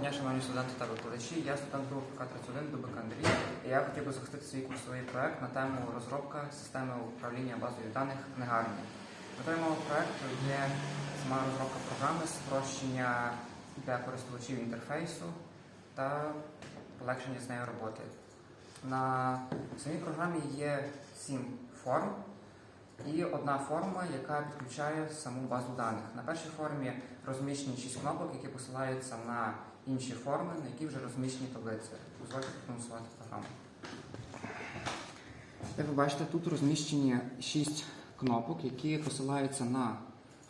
дня, шановні студенти та викладачі. Я студент групи К-31 Дубик Андрій. І я хотів би захистити свій курсовий проект на тему розробка системи управління базою даних книгарні. Метою мого проекту є сама розробка програми, спрощення для користувачів інтерфейсу та полегшення з нею роботи. На самій програмі є сім форм і одна форма, яка підключає саму базу даних. На першій формі розміщені шість кнопок, які посилаються на інші форми, на які вже розміщені таблиці. Дозвольте продемонструвати програму. Як ви бачите, тут розміщені шість кнопок, які посилаються на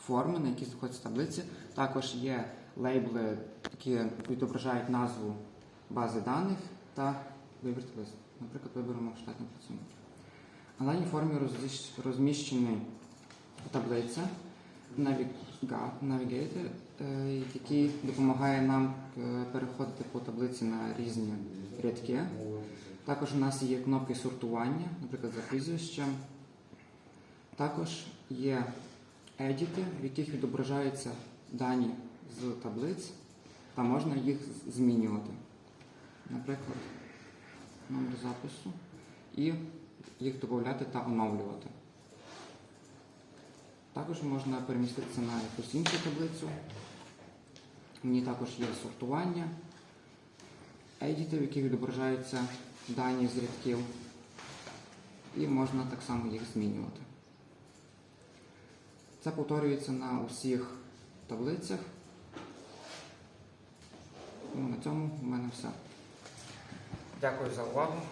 форми, на які знаходяться таблиці. Також є лейбли, які відображають назву бази даних та вибір таблиць. Наприклад, виберемо штатний працівник. На даній формі розміщ- розміщені таблиця Navigator, е, який допомагає нам е, переходити по таблиці на різні рядки. Також у нас є кнопки сортування, наприклад, за прізвищем. Також є едіти, в яких відображаються дані з таблиць, та можна їх змінювати. Наприклад, номер запису і їх додати та оновлювати. Також можна переміститися на якусь іншу таблицю. Ній також є сортування, едіти, в яких відображаються дані з рядків, і можна так само їх змінювати. Це повторюється на усіх таблицях. Ну, на цьому в мене все. Дякую за увагу.